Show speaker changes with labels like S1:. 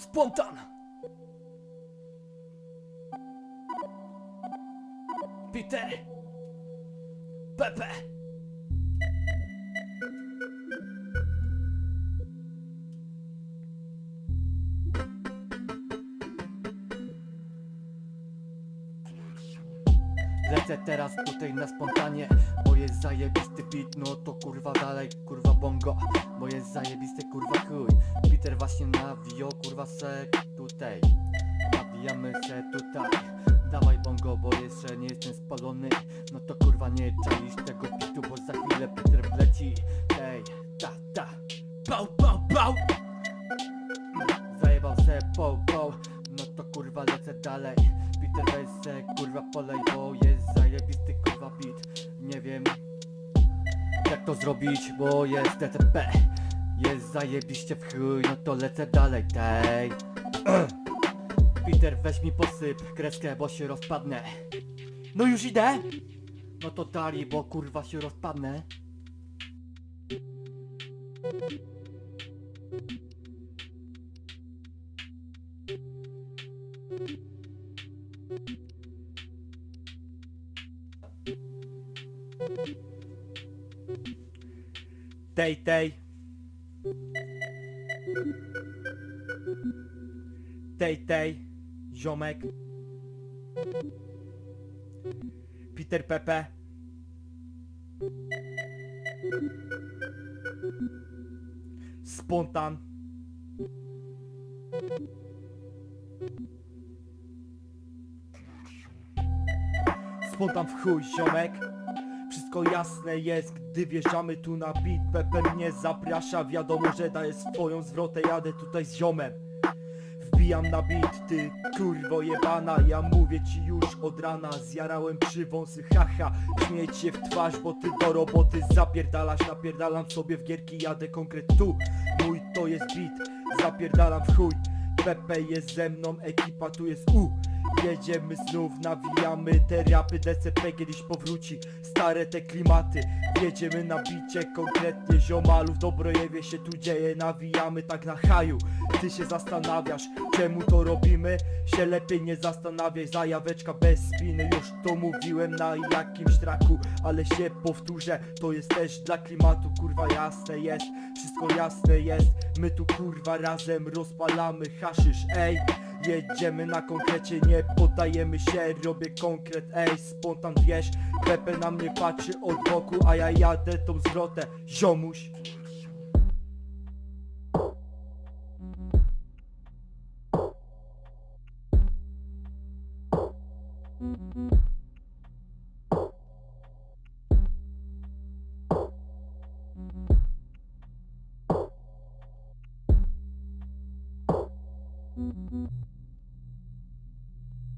S1: Spontan! Peter! Pepe! Lecę teraz tutaj na spontanie. Bo jest zajebisty beat, no to kurwa dalej, kurwa bongo. Bo jest zajebisty kurwa chuj. Peter właśnie nawijał kurwa se tutaj. Nawijamy se tutaj. Dawaj bongo, bo jeszcze nie jestem spalony. No to kurwa nie czaisz tego bitu, bo za chwilę Peter wleci. Ej, ta, ta. Pał, pał, pał kurwa lecę dalej. Peter weź se kurwa polej, bo jest zajebisty kurwa beat. Nie wiem jak to zrobić, bo jest DTP Jest zajebiście w chuj, no to lecę dalej, tej. Peter weź mi posyp kreskę, bo się rozpadnę. No już idę? No to dali, bo kurwa się rozpadnę Tej, tej. Tej, tej. Ziomek. Peter Pepe. Spontan. Spontan w chuj, ziomek. Wszystko jasne jest, gdy wjeżdżamy tu na beat Pepe mnie zaprasza, wiadomo, że daję swoją zwrotę Jadę tutaj z ziomem. Wbijam na beat, ty kurwo jebana. Ja mówię ci już od rana Zjarałem przy wąsy, haha. Śmieć się w twarz, bo ty do roboty zapierdalasz. Napierdalam sobie w gierki, jadę konkret tu. Mój to jest beat, zapierdalam w chuj. Pepe jest ze mną, ekipa tu jest u Jedziemy znów, nawijamy te rapy DCP kiedyś powróci. Stare te klimaty Jedziemy na bicie, konkretnie. Ziomalów Dobrojewie się tu dzieje, nawijamy tak na haju. Ty się zastanawiasz, czemu to robimy? Się lepiej nie zastanawiaj, zajaweczka bez spiny. Już to mówiłem na jakimś traku Ale się powtórzę, to jest też dla klimatu Kurwa jasne jest, wszystko jasne jest My tu kurwa razem rozpalamy haszysz, ej Jedziemy na konkrecie, nie poddajemy się, robię konkret, ej, spontan wiesz Pepe na mnie patrzy od boku, a ja jadę tą zwrotę, ziomuś Mm-hmm.